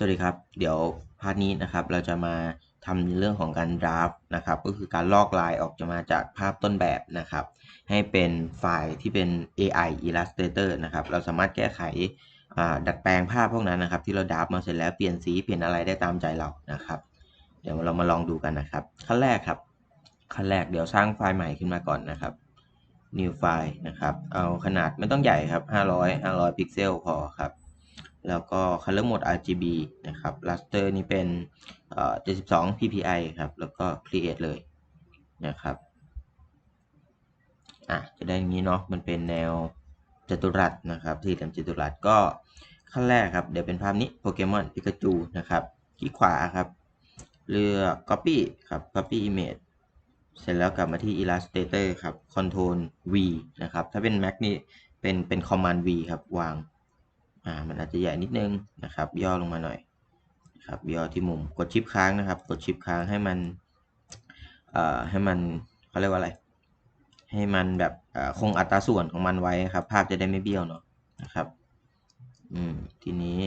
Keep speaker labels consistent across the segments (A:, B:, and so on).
A: สวัสดีครับ เดี๋ยวพาร์ทนี้นะครับ เราจะมาทำในเรื่องของการ draft นะครับ ก็คือการลอกลายออกจะมาจากภาพต้นแบบนะครับ ให้เป็นไฟล์ที่เป็น AI Illustrator นะครับ เราสามารถแก้ไขดัดแปลงภาพพวกนั้นนะครับ ที่เราดับมาเสร็จแล้วเปลี่ยนสีเปลี่ยนอะไรได้ตามใจเรานะครับ เดี๋ยวเรามาลองดูกันนะครับ ขั้นแรกครับขั้นแรกเดี๋ยวสร้างไฟล์ใหม่ขึ้นมาก่อนนะครับ new file นะครับ เอาขนาดไม่ต้องใหญ่ครับ500 500 พิกเซลพอครับ แล้วก็ color mode RGB นะครับ raster นี่เป็นเอ่อ72 ppi ครับ แล้วก็ create เลยนะครับ อะ จะได้อย่างนี้เนาะ มันเป็นแนวจัตุรัสนะครับ ที่เหลี่จัตุรัสก็ขั้นแรกครับ เดี๋ยวเป็นภาพนี้โปเกมอนปิกาจูนะครับ คลิกขวาครับ เลือก copy ครับ copy image เสร็จแล้วกลับมาที่ Illustrator ครับ Control V นะครับ ถ้าเป็น Mac นี่เป็นเป็น Command V ครับ วาง อ่ามันอาจจะใหญ่นิดนึงนะครับ ย่อลงมาหน่อยครับย่อที่มุมกดชิปค้างนะครับ กดชิปค้างให้มันเอ่อให้มันเขาเรียกว่าอะไร ให้มันแบบคงอัตราส่วนของมันไว้ครับ ภาพจะได้ไม่เบี้ยวเนาะนะครับ อืมทีนี้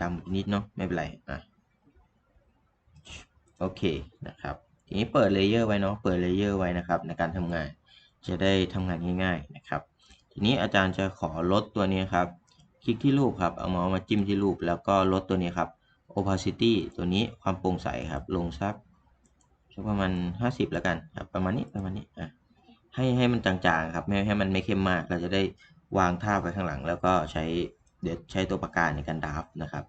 A: ดำนิดเนาะไม่เป็นไรอะโอเคนะครับ ทีนี้เปิดเลเยอร์ไว้เนาะเปิดเลเยอร์ไว้นะครับ ในการทำงานจะได้ทำงานง่าย ๆนะครับ ทีนี้อาจารย์จะขอลดตัวนี้ครับ คลิกที่รูปครับ เอาเมาส์มาจิ้มที่รูป แล้วก็ลดตัวนี้ครับ opacity ตัวนี้ความโปร่งใสครับ ลงสักสักประมาณ 50 แล้วกันครับ ประมาณนี้ประมาณนี้อะให้ให้มันจางๆครับ ไม่ให้มันไม่เข้มมาก เราจะได้วางท่าไว้ข้างหลัง แล้วก็ใช้เดี๋ยวใช้ตัวปากกาในการดราฟนะครับ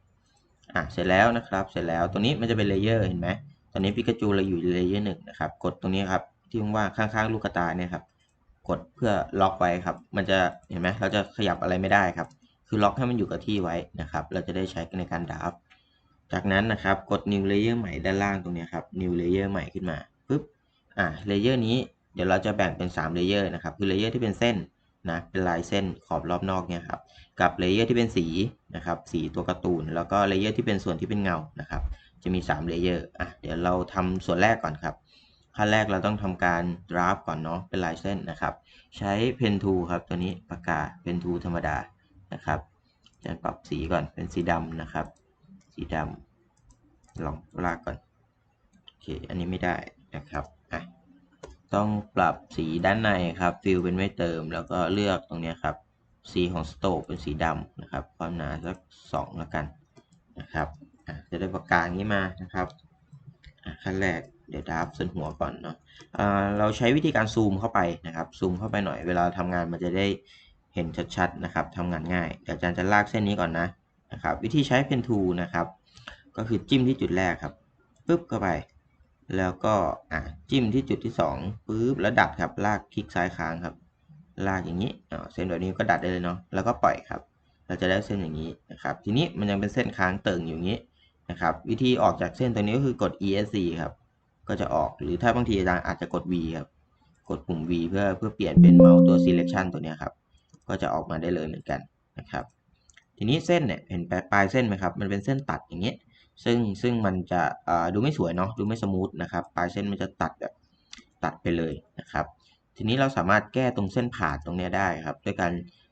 A: อะ เสร็จแล้วนะครับ เสร็จแล้ว ตัวนี้มันจะเป็นเลเยอร์เห็นไหมตอนนี้ปิกาจูเราอยู่เลเยอร์หนึ่งนะครับ กดตรงนี้ครับ ที่ว่างข้างๆลูกตาเนี่ยครับ กดเพื่อล็อกไว้ครับ มันจะเห็นไหมเราจะขยับอะไรไม่ได้ครับ คือล็อกให้มันอยู่กับที่ไว้นะครับ เราจะได้ใช้ในการดราฟจากนั้นนะครับกด new layer ใหม่ด้านล่างตรงนี้ครับ new layer ใหม่ขึ้นมาปุ๊บอ่า layer นี้เดี๋ยวเราจะแบ่งเป็น3 layer นะครับ คือ layer ที่เป็นเส้นนะเป็นลายเส้นขอบรอบนอกเนี่ยครับกับ layer ที่เป็นสีนะครับสีตัวการ์ตูน แล้วก็ layer ที่เป็นส่วนที่เป็นเงานะครับจะมี3 layer อะเดี๋ยวเราทำส่วนแรกก่อนครับ ขั้นแรกเราต้องทำการ draft ก่อนเนาะเป็นลายเส้นนะครับ ใช้ pen tool ครับตัวนี้ปากกา pen tool ธรรมดานะครับจะปรับสีก่อนเป็นสีดำนะครับ สีดำลองลากก่อนโอเคอันนี้ไม่ได้นะครับอะต้องปรับสีด้านในครับฟิลเป็นไม่เติมแล้วก็เลือกตรงนี้ครับสีของสโตกเป็นสีดำนะครับ ความหนาสักสองแล้วกันนะครับจะได้ปากกาอย่างนี้มานะครับขั้นแรก เดี๋ยวดับส่วนหัวก่อนเนาะเราใช้วิธีการซูมเข้าไปนะครับ ซูมเข้าไปหน่อย เวลาทำงานมันจะได้เห็นชัดๆนะครับทำงานง่าย เดี๋ยวอาจารย์จะลากเส้นนี้ก่อนนะนะครับ วิธีใช้เพนทูนะครับ ก็คือจิ้มที่จุดแรกครับปุ๊บเข้าไป แล้วก็อะจิ้มที่จุดที่2ปุ๊บแล้วดัดครับ ลากคลิกซ้ายค้างครับ ลากอย่างนี้เส้นแบบนี้ก็ดัดได้เลยเนาะ แล้วก็ปล่อยครับ เราจะได้เส้นอย่างนี้นะครับ ทีนี้มันยังเป็นเส้นค้างเติ่งอยู่อย่างนี้นะครับ วิธีออกจากเส้นตัวนี้ก็คือกด ESC ครับ ก็จะออก หรือถ้าบางทีอาจารย์อาจจะกด V ครับ กดปุ่ม V เพื่อเพื่อเปลี่ยนเป็นเมาส์ตัว selection ตัวนี้ครับ ก็จะออกมาได้เลยเหมือนกันนะครับ ทีนี้เส้นเนี่ยเห็นปลายเส้นไหมครับ มันเป็นเส้นตัดอย่างเงี้ย ซึ่งซึ่งมันจะดูไม่สวยเนาะ ดูไม่สมูทนะครับ ปลายเส้นมันจะตัดแบบตัดไปเลยนะครับ ทีนี้เราสามารถแก้ตรงเส้นผ่าตรงนี้ได้ครับ ด้วยการ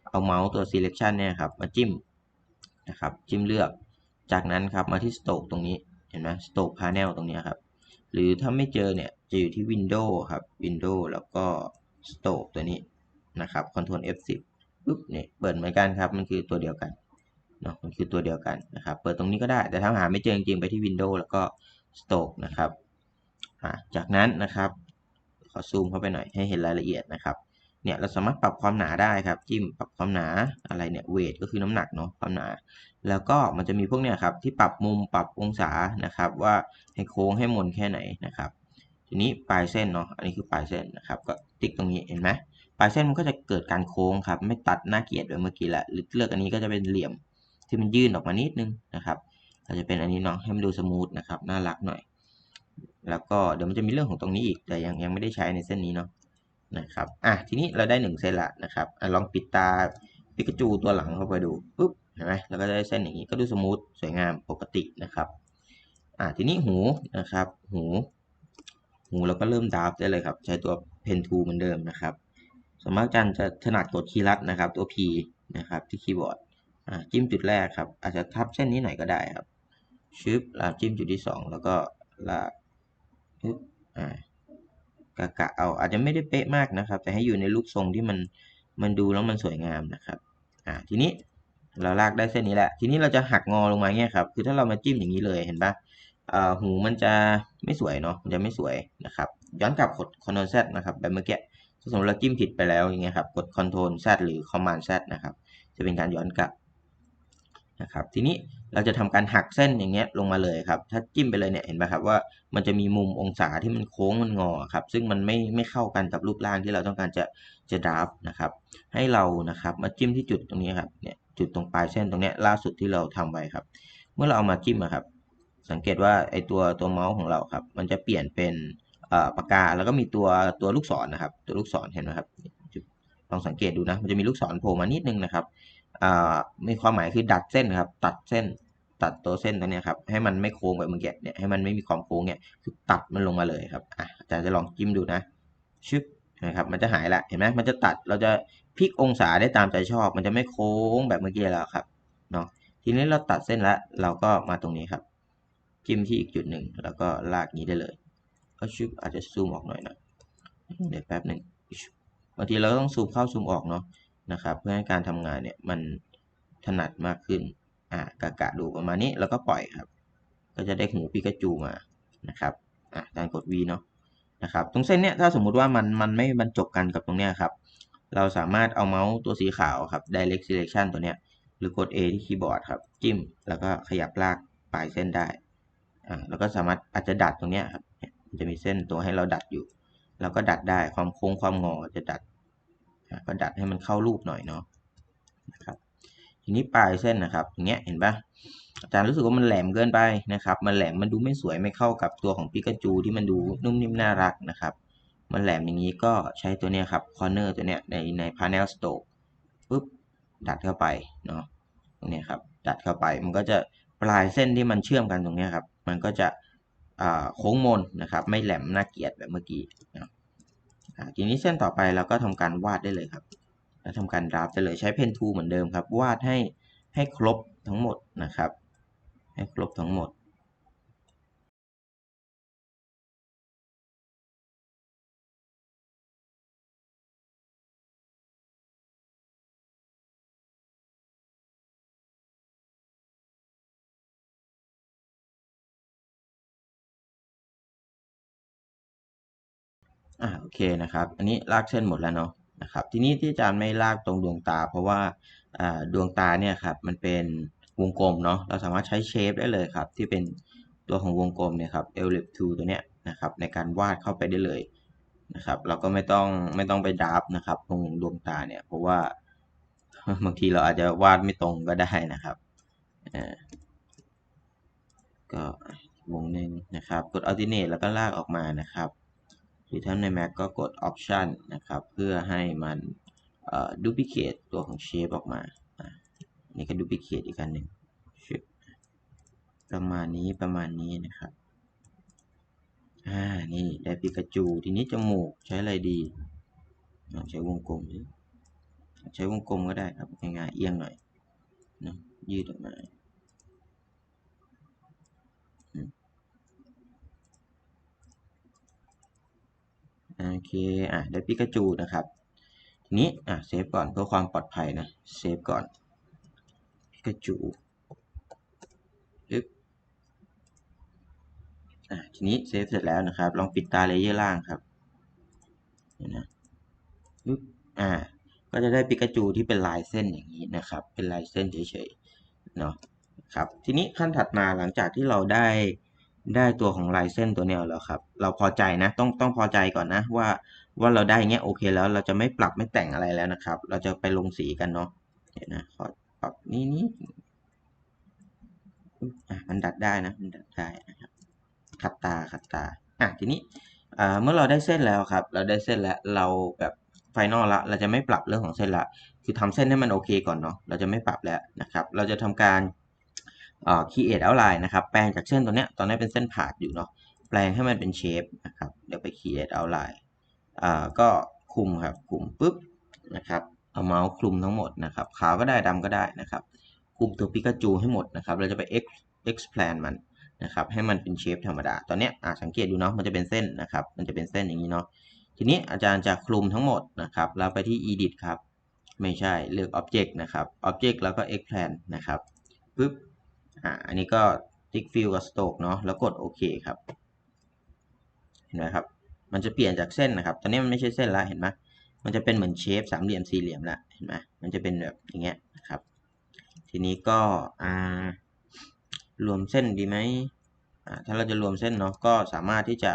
A: เอาเมาส์ตัว selection เนี่ยครับมาจิ้มนะครับ จิ้มเลือก จากนั้นครับมาที่ stroke ตรงนี้ เห็นไหม stroke panel ตรงนี้ครับ หรือถ้าไม่เจอเนี่ย จะอยู่ที่ Windows ครับ Windows แล้วก็ Stroke ตัวนี้นะครับ Ctrl F10 ปุ๊บเนี่ยเปิดเหมือนกันครับ มันคือตัวเดียวกันเนาะมันคือตัวเดียวกันนะครับ เปิดตรงนี้ก็ได้แต่ถ้าหาไม่เจอจริงๆไปที่ Windows แล้วก็ Stroke นะครับจากนั้นนะครับ ขอซูมเข้าไปหน่อยให้เห็นรายละเอียดนะครับ เนี่ยเราสามารถปรับความหนาได้ครับ จิ้มปรับความหนาอะไรเนี่ยเวทก็คือน้ำหนักเนาะความหนา แล้วก็มันจะมีพวกเนี่ยครับที่ปรับมุมปรับองศานะครับ ว่าให้โค้งให้มนแค่ไหนนะครับ ทีนี้ปลายเส้นเนาะอันนี้คือปลายเส้นนะครับก็ติ๊กตรงนี้เห็นไหมปลายเส้นมันก็จะเกิดการโค้งครับ ไม่ตัดหน้าเกียดแบบเมื่อกี้แหละเลือกอันนี้ก็จะเป็นเหลี่ยมที่มันยื่นออกมานิดนึงนะครับอาจจะเป็นอันนี้เนาะให้มันดูสมูทนะครับน่ารักหน่อย แล้วก็เดี๋ยวมันจะมีเรื่องของตรงนี้อีกแต่ยังยังไม่ได้ใช้ในเส้นนี้เนาะ นะครับอะทีนี้เราได้หนึ่งเส้นละนะครับอลองปิดตาปิกาจูตัวหลังเข้าไปดูปุ๊บเห็นไหมเราก็ได้เส้นอย่างนี้ก็ดูสมูทสวยงามปกตินะครับอ่าทีนี้หูนะครับ หู หูเราก็เริ่มดราฟได้เลยครับ ใช้ตัวเพนทูเหมือนเดิมนะครับสมมติอาจารจะถนัดกดคีย์ลัดนะครับ ตัว P นะครับที่คีย์บอร์ดอ่าจิ้มจุดแรกครับ อาจจะทับเส้นนี้หน่อยก็ได้ครับชึบแล้วจิ้มจุดที่สองแล้วก็ลากปึ๊บอ่า กะกะเอาอาจจะไม่ได้เป๊ะมากนะครับ แต่ให้อยู่ในรูปทรงที่มันมันดูแล้วมันสวยงามนะครับอ่าทีนี้เราลากได้เส้นนี้แหละ ทีนี้เราจะหักงอลงมาเงี้ยครับ คือถ้าเรามาจิ้มอย่างนี้เลยเห็นปะอ่าหูมันจะไม่สวยเนาะ มันจะไม่สวยนะครับ ย้อนกลับกด Ctrl Z นะครับ แบบเมื่อกี้ถ้าสมมติเราจิ้มผิดไปแล้วอย่างเงี้ยครับ กด Ctrl Z หรือ Command Z นะครับ จะเป็นการย้อนกลับ นะครับทีนี้เราจะทำการหักเส้นอย่างเงี้ยลงมาเลยครับ ถ้าจิ้มไปเลยเนี่ยเห็นไหมครับว่ามันจะมีมุมองศาที่มันโค้งมันงอครับ ซึ่งมันไม่ไม่เข้ากันกับรูปร่างที่เราต้องการจะจะดราฟนะครับ ให้เรานะครับมาจิ้มที่จุดตรงนี้ครับเนี่ยจุดตรงปลายเส้นตรงเนี้ยล่าสุดที่เราทำไว้ครับ เมื่อเราเอามาจิ้มอะครับ สังเกตว่าไอตัวตัวเมาส์ของเราครับ มันจะเปลี่ยนเป็นปากกาแล้วก็มีตัวตัวลูกศรนะครับ ตัวลูกศรเห็นไหมครับลองสังเกตดูนะมันจะมีลูกศรโผล่มานิดนึงนะครับ มีความหมายคือดัดเส้นครับ ตัดเส้น ตัดตัวเส้นตัวนี้ครับให้มันไม่โค้งแบบเมื่อกี้เนี่ยให้มันไม่มีความโค้งเนี่ยคือตัดมันลงมาเลยครับอะอาจารย์จะลองจิ้มดูนะชึบนะครับมันจะหายละเห็นไหมมันจะตัดเราจะพลิกองศาได้ตามใจชอบ มันจะไม่โค้งแบบเมื่อกี้แล้วครับเนาะทีนี้เราตัดเส้นแล้วเราก็มาตรงนี้ครับ จิ้มที่อีกจุดหนึ่งแล้วก็ลากนี้ได้เลยก็ชึบอาจจะซูมออกหน่อยนะเดี๋ยวแป๊บหนึ่งบางทีเราก็ต้องซูมเข้าซูมออกเนาะ นะครับ เพื่อให้การทำงานเนี่ยมันถนัดมากขึ้นอ่ากะกะดูประมาณนี้แล้วก็ปล่อยครับ ก็จะได้หูปิกาจูมานะครับอ่าการกด V เนาะนะครับตรงเส้นเนี้ยถ้าสมมุติว่ามันมันไม่บรรจบกันกับตรงเนี้ยครับ เราสามารถเอาเมาส์ตัวสีขาวครับ direct selection ตัวเนี้ยหรือกด A ที่คีย์บอร์ดครับ จิ้ม แล้วก็ขยับลากปลายเส้นได้อ่าแล้วก็สามารถอาจจะดัดตรงเนี้ยครับจะมีเส้นตัวให้เราดัดอยู่ เราก็ดัดได้ความโค้งความงอจะดัด ก็ดัดให้มันเข้ารูปหน่อยเนาะนะครับทีนี้ปลายเส้นนะครับอย่างเงี้ยเห็นปะอาจารย์รู้สึกว่ามันแหลมเกินไปนะครับ มันแหลมมันดูไม่สวยไม่เข้ากับตัวของปิกาจูที่มันดูนุ่มนิ่มน่ารักนะครับ มันแหลมอย่างนี้ก็ใช้ตัวเนี้ยครับคอร์เนอร์ตัวเนี้ยในใน panel stroke ปุ๊บดัดเข้าไปเนาะตรงนี้ครับดัดเข้าไปมันก็จะปลายเส้นที่มันเชื่อมกันตรงนี้ครับ มันก็จะโค้งมนนะครับ ไม่แหลมน่าเกลียดแบบเมื่อกี้นะ ทีนี้เส้นต่อไปเราก็ทำการวาดได้เลยครับแล้วทำการดราฟได้เลยใช้เพนทูเหมือนเดิมครับ วาดให้ให้ครบทั้งหมดนะครับ ให้ครบทั้งหมด อ่าโอเคนะครับ อันนี้ลากเส้นหมดแล้วเนาะนะครับ ทีนี้ที่อาจารย์ไม่ลากตรงดวงตา เพราะว่าอ่าดวงตาเนี่ยครับมันเป็นวงกลมเนาะเราสามารถใช้เชฟได้เลยครับที่เป็นตัวของวงกลมเนี่ยครับ ellip 2ตัวเนี้ยนะครับในการวาดเข้าไปได้เลยนะครับเราก็ไม่ต้องไม่ต้องไปดับนะครับตรงดวงตาเนี่ยเพราะว่าบางทีเราอาจจะวาดไม่ตรงก็ได้นะครับก็วงหนึ่งนะครับ กด alternate แล้วก็ลากออกมานะครับ หรือถ้าใน Mac ก็กด Option นะครับ เพื่อให้มันดูพิเคตตัวของ Shape ออกมานี่ก็ดูพิเคตอีกอันหนึ่งประมาณนี้ประมาณนี้นะครับ อ่า นี่ได้ปิกาจู ทีนี้จมูกใช้อะไรดี ใช้วงกลมใช้วงกลมก็ได้ครับง่ายๆเอียงหน่อยนะยืดออกมา โอเคอะได้ปิกาจูนะครับทีนี้อะเซฟก่อนเพื่อความปลอดภัยนะเซฟก่อนปิกาจูปึ๊บอะทีนี้เซฟเสร็จแล้วนะครับ ลองปิดตาเลเยอร์ล่างครับนี่นะปึ๊บอ่าก็จะได้ปิกาจูที่เป็นลายเส้นอย่างนี้นะครับ เป็นลายเส้นเฉยๆเนาะครับทีนี้ขั้นถัดมาหลังจากที่เราได้ ได้ตัวของลายเส้นตัวนี้แล้วครับ เราพอใจนะ ต้องต้องพอใจก่อนนะว่าว่าเราได้เงี้ยโอเคแล้ว เราจะไม่ปรับไม่แต่งอะไรแล้วนะครับ เราจะไปลงสีกันเนาะเดี๋ยวนะขอปรับนี่นี่อะมันดัดได้นะมันดัดได้นะครับขัดตาขัดตาอะทีนี้อ่าเมื่อเราได้เส้นแล้วครับ เราได้เส้นแล้วเราแบบไฟนอลละเราจะไม่ปรับเรื่องของเส้นละ คือทำเส้นให้มันโอเคก่อนเนาะเราจะไม่ปรับแล้วนะครับ เราจะทำการ create outline นะครับ แปลงจากเส้นตัวเนี้ยตอนนี้เป็นเส้นผ่าดอยู่เนาะ แปลงให้มันเป็นเชฟนะครับ เดี๋ยวไป create outline อ่า ก็คุมครับ คุมปุ๊บนะครับ เอาเมาส์คลุมทั้งหมดนะครับ ขาวก็ได้ดำก็ได้นะครับ คุมตัวปิกาจูให้หมดนะครับ เราจะไป X expand มันนะครับ ให้มันเป็นเชฟธรรมดา ตอนเนี้ยอะสังเกตดูเนาะ มันจะเป็นเส้นนะครับ มันจะเป็นเส้นอย่างนี้เนาะ ทีนี้อาจารย์จะคลุมทั้งหมดนะครับ แล้วไปที่ edit ครับ ไม่ใช่ เลือก object นะครับ object แล้วก็ expand นะครับ ปึ๊บ อ่าอันนี้ก็ tick fill กับ stroke เนาะแล้วกดโอเคครับเห็นไหมครับมันจะเปลี่ยนจากเส้นนะครับ ตอนนี้มันไม่ใช่เส้นละเห็นไหมมันจะเป็นเหมือนเชฟสามเหลี่ยมสี่เหลี่ยมละเห็นไหมมันจะเป็นแบบอย่างเงี้ยนะครับ ทีนี้ก็อ่ารวมเส้นดีไหมอ่าถ้าเราจะรวมเส้นเนาะก็สามารถที่จะ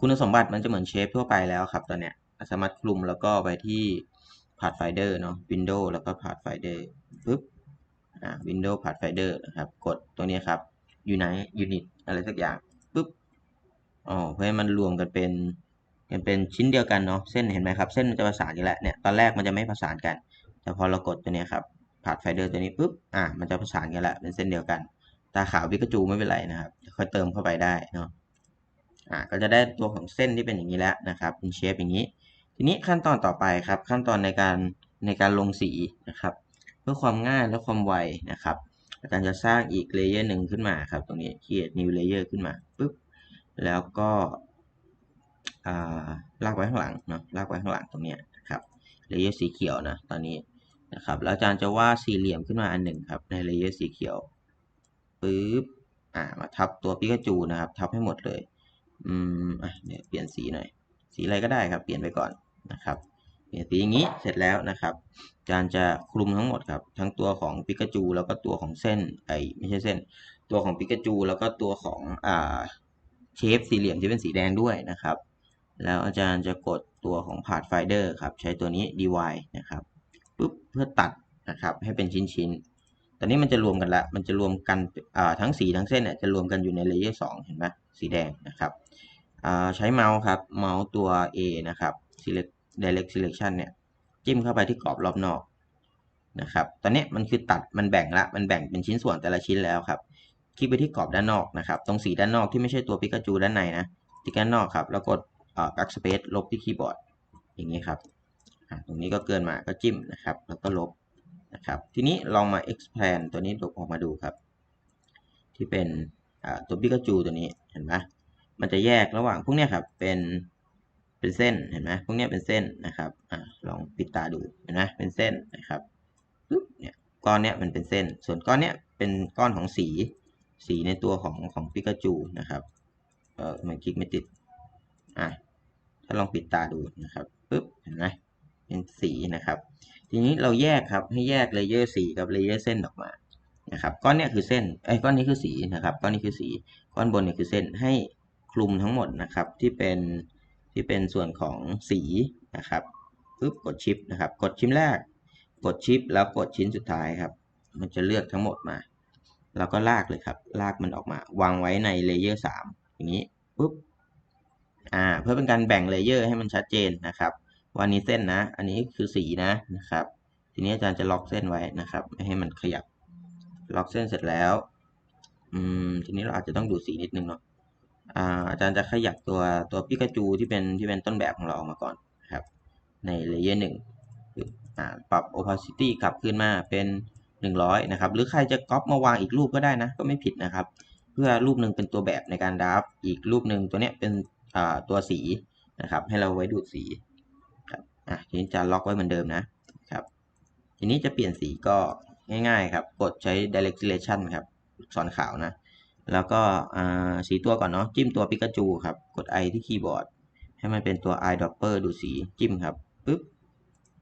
A: คุณสมบัติมันจะเหมือนเชฟทั่วไปแล้วครับตอนเนี้ยสามารถคลุมแล้วก็ไปที่ Pathfinder เนาะ Window แล้วก็ Pathfinder ปึ๊บ Window Pathfinder นะครับ กดตัวนี้ครับ Unite Unit อะไรสักอย่างปึ๊บอ๋อเพื่อให้มันรวมกันเป็นกันเป็นชิ้นเดียวกันเนาะเส้นเห็นไหมครับ เส้นมันจะประสานกันแล้วเนี่ยตอนแรกมันจะไม่ประสานกัน แต่พอเรากดตัวนี้ครับ Pathfinder ตัวนี้ปุ๊บอ่ามันจะประสานกันแล้วเป็นเส้นเดียวกัน ตาขาวพิกจูไม่เป็นไรนะครับค่อยเติมเข้าไปได้เนาะอ่าก็จะได้ตัวของเส้นที่เป็นอย่างนี้แล้วนะครับเป็นเชฟอย่างนี้ ทีนี้ขั้นตอนต่อไปครับ ขั้นตอนในการในการลงสีนะครับ พื่อความง่ายและความไวนะครับ อาจารย์จะสร้างอีกเลเยอร์หนึ่งขึ้นมาครับ ตรงนี้ create new layer ขึ้นมาปุ๊บแล้วก็ลากไว้ข้างหลังเนาะลากไว้ข้างหลังตรงนี้นะครับเลเยอร์สีเขียวนะตอนนี้นะครับแล้วอาจารย์จะวาดสี่เหลี่ยมขึ้นมาอันหนึ่งครับในเลเยอร์สีเขียวปุ๊บอ่ามาทับตัวปิกาจูนะครับ ทับให้หมดเลยอืมอะเนี่ยเปลี่ยนสีหน่อย สีอะไรก็ได้ครับ เปลี่ยนไปก่อนนะครับ เปลี่ยนสีอย่างนี้เสร็จแล้วนะครับอาจารย์จะคลุมทั้งหมดครับ ทั้งตัวของปิกาจูแล้วก็ตัวของเส้นไอไม่ใช่เส้น ตัวของปิกาจูแล้วก็ตัวของอ่าเชฟสี่เหลี่ยมที่เป็นสีแดงด้วยนะครับ แล้วอาจารย์จะกดตัวของ Pathfinder ครับ ใช้ตัวนี้ dy นะครับปุ๊บเพื่อตัดนะครับให้เป็นชิ้นๆ ตอนนี้มันจะรวมกันละ มันจะรวมกันทั้งสีทั้งเส้นเนี่ยจะรวมกันอยู่ในเลเยอร์สองเห็นไหมสีแดงนะครับใช้เมาส์ครับ เมาส์ตัว A นะครับ select direct selection เนี่ยจิ้มเข้าไปที่กรอบรอบนอกนะครับ ตอนนี้มันคือตัดมันแบ่งละ มันแบ่งเป็นชิ้นส่วนแต่ละชิ้นแล้วครับ คลิกไปที่กรอบด้านนอกนะครับ ตรงสีด้านนอกที่ไม่ใช่ตัวปิกาจูด้านในนะที่ด้านนอกครับ แล้วกด backspace ลบที่คีย์บอร์ด อย่างนี้ครับ ตรงนี้ก็เกินมาก็จิ้มนะครับ แล้วก็ลบนะครับ ทีนี้ลองมา expand ตัวนี้ลบออกมาดูครับ ที่เป็นตัวปิกาจูตัวนี้ เห็นไหมมันจะแยกระหว่างพวกนี้ครับ เป็น เป็นเส้นเห็นไหมพวกนี้เป็นเส้นนะครับอลองปิดตาดูเห็นไหมเป็นเส้นนะครับปึ๊บเนี่ยก้อนเนี้ยมันเป็นเส้น ส่วนก้อนเนี้ยเป็นก้อนของสี สีในตัวของของปิกาจูนะครับเออมันคลิกไม่ติดอะถ้าลองปิดตาดูนะครับปึ๊บเห็นไหมเป็นสีนะครับ ทีนี้เราแยกครับให้แยกเลเยอร์สีกับเลเยอร์เส้นออกมานะครับก้อนเนี้ยคือเส้นไอ้ก้อนนี้คือสีนะครับก้อนนี้คือสีก้อนบนเนี่ยคือเส้นให้คลุมทั้งหมดนะครับที่เป็น ที่เป็นส่วนของสีนะครับปึ๊บกดชิปนะครับ กดชิ้นแรก กดชิปแล้วกดชิ้นสุดท้ายครับ มันจะเลือกทั้งหมดมา แล้วก็ลากเลยครับ ลากมันออกมา วางไว้ในเลเยอร์สามอย่างนี้ปุ๊บอ่า เพื่อเป็นการแบ่งเลเยอร์ให้มันชัดเจนนะครับว่านี้เส้นนะ อันนี้คือสีนะนะครับ ทีนี้อาจารย์จะล็อกเส้นไว้นะครับ ไม่ให้มันขยับ ล็อกเส้นเสร็จแล้ว อืม ทีนี้เราอาจจะต้องดูสีนิดนึงเนาะ อาจารย์จะขยับตัวตัวปิกาจูที่เป็นที่เป็นต้นแบบของเราออกมาก่อนครับ ในเลเยอร์หนึ่งปรับ opacity กลับขึ้นมาเป็น 100 นะครับ หรือใครจะก๊อปมาวางอีกรูปก็ได้นะ ก็ไม่ผิดนะครับ เพื่อรูปหนึ่งเป็นตัวแบบในการดับอีกรูปหนึ่งตัวเนี้ยเป็นตัวสีนะครับ ให้เราไว้ดูดสีครับอะทีนี้จะล็อกไว้เหมือนเดิมนะครับ ทีนี้จะเปลี่ยนสีก็ง่ายๆครับ กดใช้ direct selection ครับสอนขาวนะ แล้วก็สีตัวก่อนเนาะจิ้มตัวปิกาจูครับ กด i ที่คีย์บอร์ด ให้มันเป็นตัว eyedropper ดูสีจิ้มครับปึ๊บ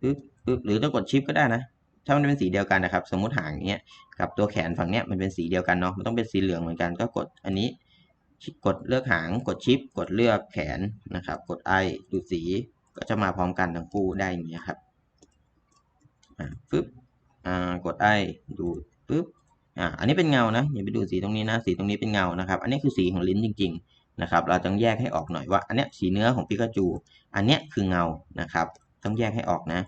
A: ปึ๊บปึ๊บหรือต้องกดชิปก็ได้นะ ถ้ามันเป็นสีเดียวกันนะครับ สมมติหางเนี้ยกับตัวแขนฝั่งเนี้ยมันเป็นสีเดียวกันเนาะมันต้องเป็นสีเหลืองเหมือนกันก็กดอันนี้กดเลือกหางกดชิป กดเลือกแขนนะครับ กดไอดูสีก็จะมาพร้อมกันทั้งคู่ได้อย่างนี้ครับอ่าปึ๊บอ่ากดไอดูปึ๊บ อ่าอันนี้เป็นเงานะอย่าไปดูสีตรงนี้นะสีตรงนี้เป็นเงานะครับ อันนี้คือสีของลิ้นจริง ๆ นะครับ เราต้องแยกให้ออกหน่อยว่า อันเนี้ยสีเนื้อของปิกาจู อันเนี้ยคือเงานะครับ ต้องแยกให้ออกนะ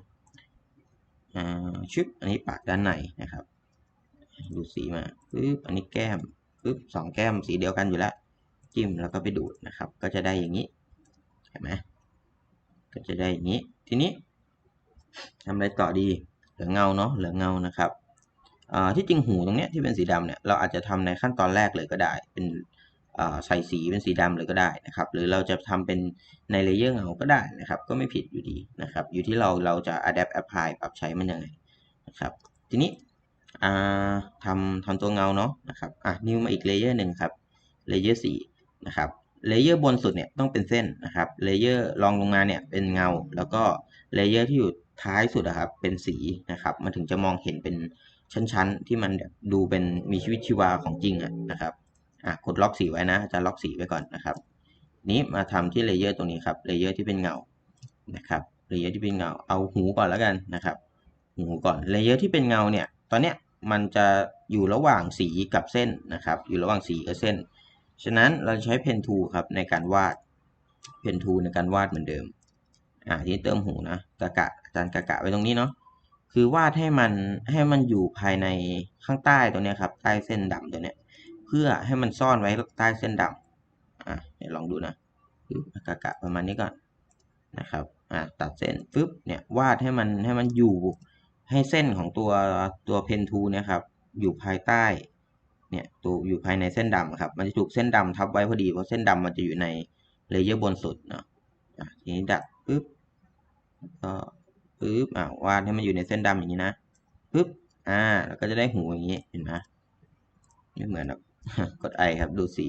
A: อ่าชึบอันนี้ปากด้านในนะครับ ดูสีมาปึ๊บอันนี้แก้มปึ๊บสองแก้มสีเดียวกันอยู่แล้วจิ้มแล้วก็ไปดูดนะครับ ก็จะได้อย่างนี้เห็นไหมก็จะได้อย่างนี้ ทีนี้ทำอะไรต่อดี เหลือเงาเนาะเหลือเงานะครับ ที่จริงหูตรงเนี้ยที่เป็นสีดำเนี่ยเราอาจจะทำในขั้นตอนแรกเลยก็ได้ เป็นใส่สีเป็นสีดำเลยก็ได้นะครับ หรือเราจะทำเป็นในเลเยอร์เงาก็ได้นะครับ ก็ไม่ผิดอยู่ดีนะครับ อยู่ที่เราเราจะ adapt apply ปรับใช้มันยังไงนะครับ ทีนี้ทำทำตัวเงาเนาะนะครับอะนิ้วมาอีกเลเยอร์หนึ่งครับเลเยอร์สีนะครับเลเยอร์บนสุดเนี่ยต้องเป็นเส้นนะครับเลเยอร์รองลงมาเนี่ยเป็นเงา แล้วก็เลเยอร์ที่อยู่ท้ายสุดอะครับเป็นสีนะครับมันถึงจะมองเห็นเป็น ชั้น ๆ ที่มันดูเป็นมีชีวิตชีวาของจริงอะนะครับอะกดล็อกสีไว้นะจะล็อกสีไว้ก่อนนะครับ นี้มาทำที่เลเยอร์ตรงนี้ครับเลเยอร์ที่เป็นเงานะครับเลเยอร์ที่เป็นเงาเอาหูก่อนแล้วกันนะครับ หูก่อนเลเยอร์ที่เป็นเงาเนี่ย ตอนเนี้ยมันจะอยู่ระหว่างสีกับเส้นนะครับ อยู่ระหว่างสีกับเส้น ฉะนั้นเราใช้เพนทูครับในการวาดเพนทูในการวาดเหมือนเดิมอ่าทีนี้เติมหูนะกะกะอาจารย์กะกะไว้ตรงนี้เนาะ คือวาดให้มันให้มันอยู่ภายในข้างใต้ตัวเนี้ยครับ ใต้เส้นดำตัวเนี้ย เพื่อให้มันซ่อนไว้ใต้เส้นดำอะเดี๋ยวลองดูนะกะกะประมาณนี้ก่อนนะครับอะตัดเส้นปึ๊บเนี่ยวาดให้มันให้มันอยู่ให้เส้นของตัวตัวเพนทูเนี่ยครับ อยู่ภายใต้เนี่ยตัวอยู่ภายในเส้นดำครับ มันจะถูกเส้นดำทับไว้พอดีเพราะเส้นดำมันจะอยู่ในเลเยอร์บนสุดเนาะอะทีนี้ดัดปึ๊บแล้วก็ ปึ๊บอ่าวาดให้มันอยู่ในเส้นดำอย่างนี้นะปึ๊บอ่าแล้วก็จะได้หูอย่างนี้เห็นไหมไม่เหมือนกดไอครับดูสี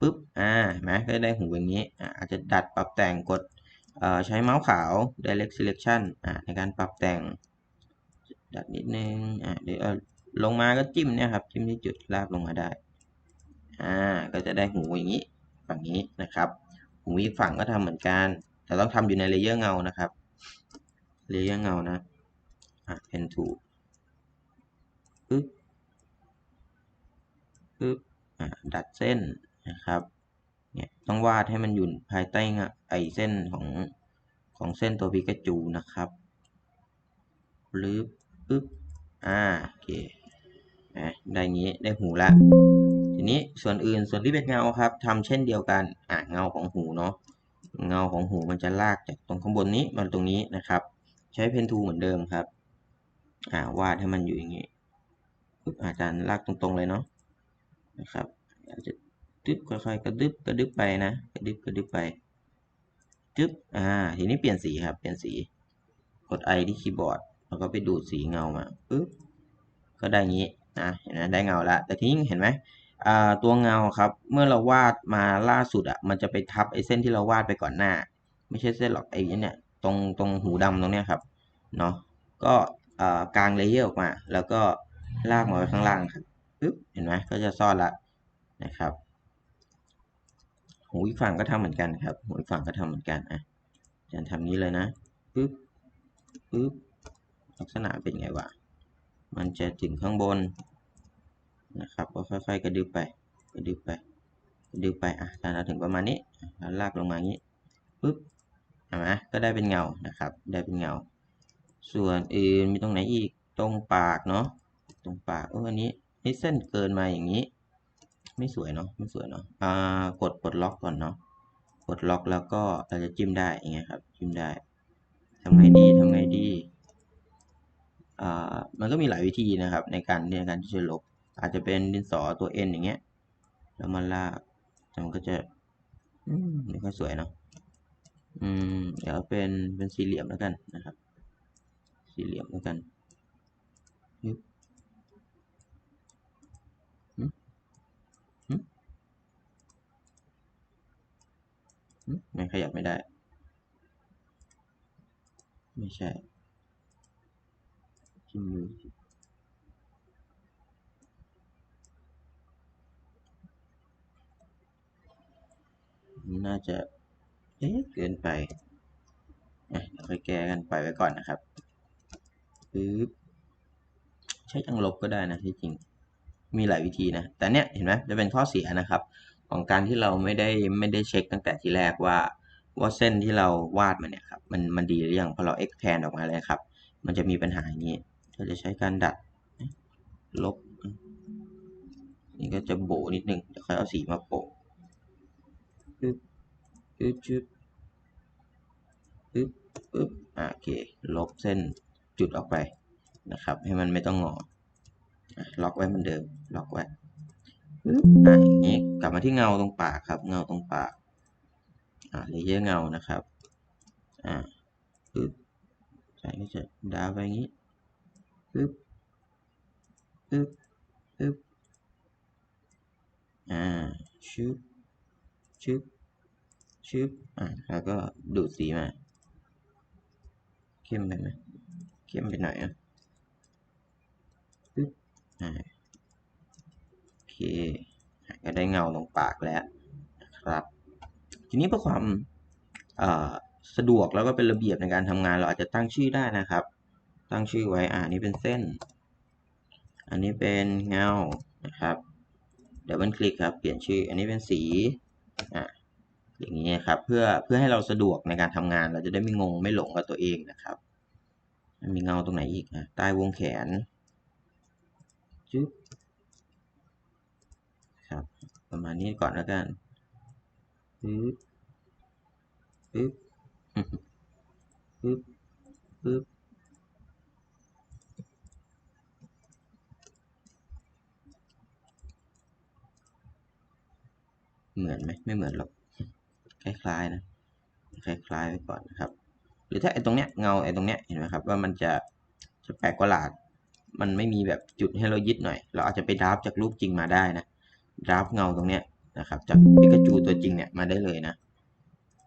A: ปึ๊บอ่าเห็นไหมก็จะได้หูอย่างนี้อ่าอาจจะดัดปรับแต่งกดเอ่อใช้เมาส์ขาว direct selection อ่าในการปรับแต่ง ดัดนิดนึงอ่าเดี๋ยวเอาลงมาก็จิ้มเนี่ยครับจิ้มที่จุดลากลงมาได้อ่าก็จะได้หูอย่างนี้ฝั่งนี้นะครับ หูอีกฝั่งก็ทำเหมือนกัน แต่ต้องทำอยู่ในเลเยอร์เงานะครับ เลเยอร์เงานะ อะ pen tool ปึ๊บปึ๊บอ่าดัดเส้นนะครับ เนี่ยต้องวาดให้มันอยู่ภายใต้ไอเส้นของของเส้นตัวพิกาจูนะครับปึ๊บปึ๊บ อ่าโอเคได้งี้ได้หูละ ทีนี้ส่วนอื่นส่วนที่เป็นเงาครับทำเช่นเดียวกัน อ่าเงาของหูเนาะ เงาของหูมันจะลากจากตรงข้างบนนี้มาตรงนี้นะครับ ใช้เพนทูเหมือนเดิมครับ อ่าวาดให้มันอยู่อย่างนี้อาจารย์ลากตรงๆเลยเนาะนะครับอาจจะดึบค่อยๆกระดึบกระดึบไปนะกระดึบกระดึบไปจึ๊บอ่าทีนี้เปลี่ยนสีครับ เปลี่ยนสีกด I ที่คีย์บอร์ดแล้วก็ไปดูดสีเงามาปึ๊บก็ได้งี้นะเห็นไหมได้เงาล้วแต่ทีนี้เห็นไหมอ่าตัวเงาครับ เมื่อเราวาดมาล่าสุดอะมันจะไปทับไอ้เส้นที่เราวาดไปก่อนหน้า ไม่ใช่เส้นหรอกไอ้เนี่ย ตรงตรงหูดำตรงเนี้ยครับเนาะก็อ่ากางเลเยอร์ออกมา แล้วก็ลากมาไว้ข้างล่างครับปึ๊บเห็นไหมก็จะซ่อนละนะครับ หูอีกฝั่งก็ทำเหมือนกันครับ หูอีกฝั่งก็ทำเหมือนกันอะอาจารย์ทำนี้เลยนะปึ๊บปึ๊บลักษณะเป็นไงวะมันจะถึงข้างบนนะครับก็ค่อยๆกระดึบไปกระดึบไปกระดึบไปอะถ้าเราถึงประมาณนี้แล้วลากลงมาอย่างนี้ปึ๊บ เห็นไหมก็ได้เป็นเงานะครับ ได้เป็นเงา ส่วนอื่นมีตรงไหนอีกตรงปากเนาะตรงปากโอ้อันนี้นี่เส้นเกินมาอย่างนี้ ไม่สวยเนาะไม่สวยเนาะอ่ากดปลดล็อกก่อนเนาะกดล็อกแล้วก็เราจะจิ้มได้อย่างเงี้ยครับจิ้มได้ทำไงดีทำไงดีอ่ามันก็มีหลายวิธีนะครับ ในการในการที่จะลบ อาจจะเป็นดินสอตัว N อย่างเงี้ยแล้วมันลากมันก็จะไม่ค่อยสวยเนาะ อืมเดี๋ยวเป็นเป็นสี่เหลี่ยมแล้วกันนะครับ สี่เหลี่ยมแล้วกันยึบหึหึหึไม่ขยับไม่ได้ ไม่ใช่จิ้มมือน่าจะ เอ๊ะเกินไปอะเดี๋ยวค่อยแก้กันไปไว้ก่อนนะครับปึ๊บใช้จังลบก็ได้นะที่จริงมีหลายวิธีนะ แต่เนี้ยเห็นไหมจะเป็นข้อเสียนะครับ ของการที่เราไม่ได้ไม่ได้เช็คตั้งแต่ทีแรกว่าว่าเส้นที่เราวาดมาเนี่ยครับมันมันดีหรือยังพอเรา expand ออกมาเลยครับ มันจะมีปัญหาอย่างนี้เราจะใช้การดัดลบ นี่ก็จะโบนิดนึงเดี๋ยวค่อยเอาสีมาโปะ ปึ๊บปึ๊บปึ๊บปึ๊บโอเค ลบเส้นจุดออกไปนะครับ ให้มันไม่ต้องงอล็อกไว้เหมือนเดิม ล็อกไว้ปึ๊บอะอย่างนี้กลับมาที่เงาตรงปากครับ เงาตรงปากอ่าเลเยอร์เงานะครับ อ่าปึ๊บใส่ก็จะดาวไปอย่างนี้ปึ๊บปึ๊บปึ๊บอ่าชึบชึบ ชึบอ่าแล้วก็ดูดสีมา เข้มไปไหมเข้มไปหน่อยอะปึ๊บอ่าโอเคก็ได้เงาตรงปากแล้วนะครับ ทีนี้เพื่อความอ่าสะดวกแล้วก็เป็นระเบียบในการทำงานเราอาจจะตั้งชื่อได้นะครับ ตั้งชื่อไว้อ่านี่เป็นเส้น อันนี้เป็นเงานะครับเดี๋ยวบันคลิกครับ เปลี่ยนชื่อ อันนี้เป็นสี อ่า อย่างนี้ครับเพื่อเพื่อให้เราสะดวกในการทำงานเราจะได้ไม่งงไม่หลงกับตัวเองนะครับมีเงาตรงไหนอีกอะใต้วงแขนจึ๊บครับ ประมาณนี้ก่อนแล้วกันปึ๊บปึ๊บปึ๊บปึ๊บเหมือนไหมไม่เหมือนหรอก คล้ายๆนะคล้ายๆไปก่อนนะครับ หรือถ้าไอ้ตรงเนี้ยเงาไอ้ตรงเนี้ยเห็นไหมครับว่ามันจะจะแปลกประหลาด มันไม่มีแบบจุดให้เรายึดหน่อย เราอาจจะไปดราฟจากรูปจริงมาได้นะดราฟเงาตรงเนี้ยนะครับ จากปิกาจูตัวจริงเนี่ยมาได้เลยนะ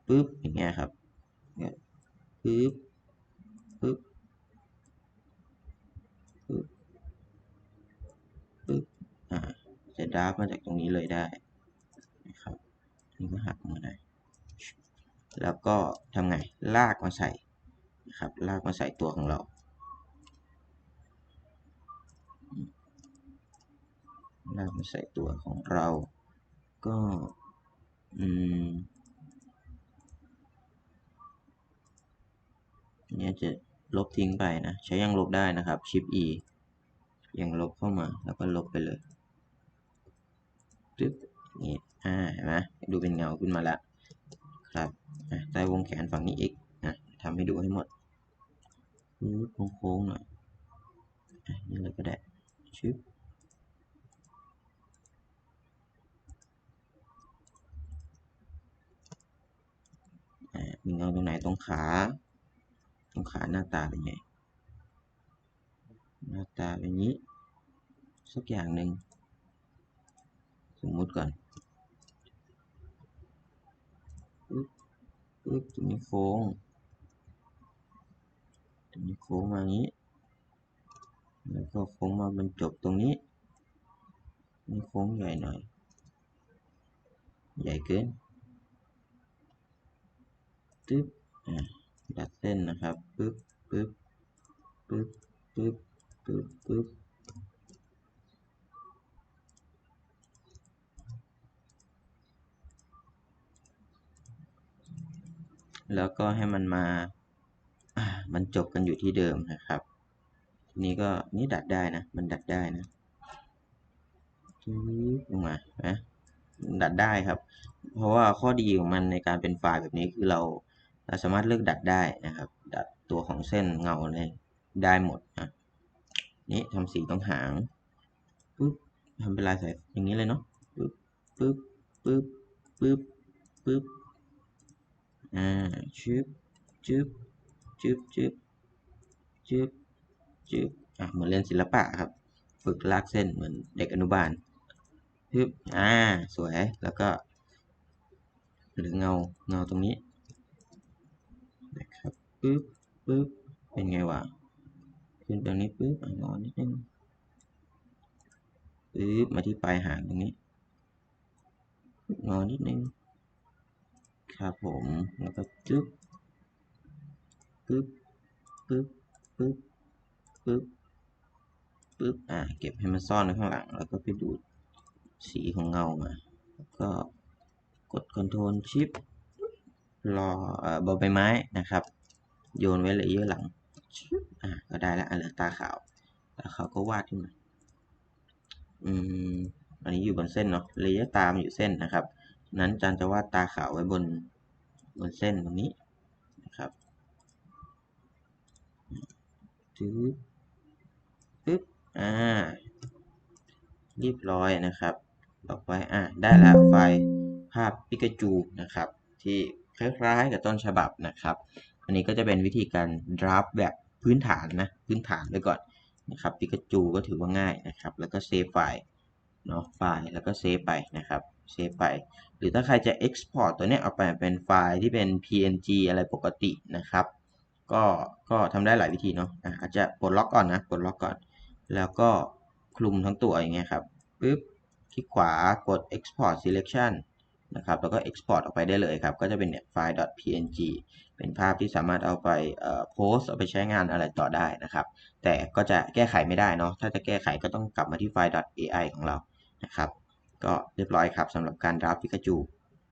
A: ปึ๊บอย่างเงี้ยครับปึ๊บปึ๊บปึ๊บปึ๊บอ่าจะดราฟมาจากตรงนี้เลยได้นะครับนี่ก็หักมาได้ แล้วก็ทำไงลากมาใส่นะครับลากมาใส่ตัวของเราลากมาใส่ตัวของเรา ก็อืมเนี่ยจะลบทิ้งไปนะ ใช้ยังลบได้นะครับ Shift E ยังลบเข้ามาแล้วก็ลบไปเลยปึ๊บนี่อ่าเห็นไหมดูเป็นเงาขึ้นมาแล้ว ครับใต้วงแขนฝั่งนี้อีกนะทำให้ดูให้หมดปึ๊บโค้งๆหน่อยนี่เลยก็ได้ชึบมีเงาตรงไหนตรงขา ตรงขาหน้าตาเป็นไง หน้าตาเป็นนี้ สักอย่างหนึ่ง สมมุติก่อนปึ๊บ ปึ๊บตรงนี้โค้งตรงนี้โค้งมาอย่างนี้ แล้วก็โค้งมาบรรจบตรงนี้ นี่โค้งใหญ่หน่อย ใหญ่เกินตึ๊บอะดัดเส้นนะครับปึ๊บปึ๊บปึ๊บปึ๊บปึ๊บปึ๊บ แล้วก็ให้มันมาอ่าบรรจบกันอยู่ที่เดิมนะครับทีนี้ก็นี่ดัดได้นะ มันดัดได้นะจึ๊บลงมานะดัดได้ครับ เพราะว่าข้อดีของมันในการเป็นไฟล์แบบนี้คือเราเราสามารถเลือกดัดได้นะครับ ดัดตัวของเส้นเงาเลยได้หมดนะนี่ทำสีตรงหางปึ๊บทำเป็นลายสายอย่างนี้เลยเนาะปึ๊บปึ๊บปึ๊บปึ๊บปึ๊บ อ่าชึบชึบชึบชึบชึบชึบอะเหมือนเรียนศิลปะครับ ฝึกลากเส้นเหมือนเด็กอนุบาลปึ๊บอ่า สวย แล้วก็ หรือเงา เงาตรงนี้ นะครับ ปึ๊บ ปึ๊บ เป็นไงวะ ขึ้นตรงนี้ ปึ๊บงอนิดนึง ปึ๊บ มาที่ปลายหางตรงนี้ งอนิดนึง ครับผมแล้วก็จึ๊บปึ๊บปึ๊บปึ๊บปึ๊บปึ๊บอ่าเก็บให้มันซ่อนไว้ข้างหลัง แล้วก็ไปดูดสีของเงามาแล้วก็กด Ctrl Shift รอเอ่อบอใบไม้นะครับ โยนไว้เลยเยอร์หลังอ่าก็ได้แล้วอันเหลือตาขาวตาขาวก็วาดขึ้นมาอืมอันนี้อยู่บนเส้นเนาะเลเยอร์ตามอยู่เส้นนะครับ นั้นจานจะวาดตาขาวไว้บนบนเส้นตรงนี้นะครับปึ๊บปึ๊บ อ่า เรียบร้อยนะครับต่อไปอะ ได้แล้วไฟล์ภาพปิกาจูนะครับ ที่คล้ายๆกับต้นฉบับนะครับ อันนี้ก็จะเป็นวิธีการ draft แบบพื้นฐานนะ พื้นฐานไปก่อนนะครับปิกาจูก็ถือว่าง่ายนะครับ แล้วก็เซฟไฟล์เนาะ ไฟล์ แล้วก็เซฟไปนะครับ เซฟไป หรือถ้าใครจะ export ตัวนี้เอาไปเป็นไฟล์ที่เป็น png อะไรปกตินะครับ ก็ก็ทำได้หลายวิธีเนาะอะอาจจะปลดล็อกก่อนนะปลดล็อกก่อน แล้วก็คลุมทั้งตัวอย่างเงี้ยครับปึ๊บคลิกขวากด export selection นะครับแล้วก็ export ออกไปได้เลยครับ ก็จะเป็นเนี่ยไฟล์ .png เป็นภาพที่สามารถเอาไปโพสเอาไปใช้งานอะไรต่อได้นะครับ แต่ก็จะแก้ไขไม่ได้เนาะถ้าจะแก้ไขก็ต้องกลับมาที่ไฟล์ .ai ของเรานะครับ ก็เรียบร้อยครับสำหรับการดราฟพิกาจู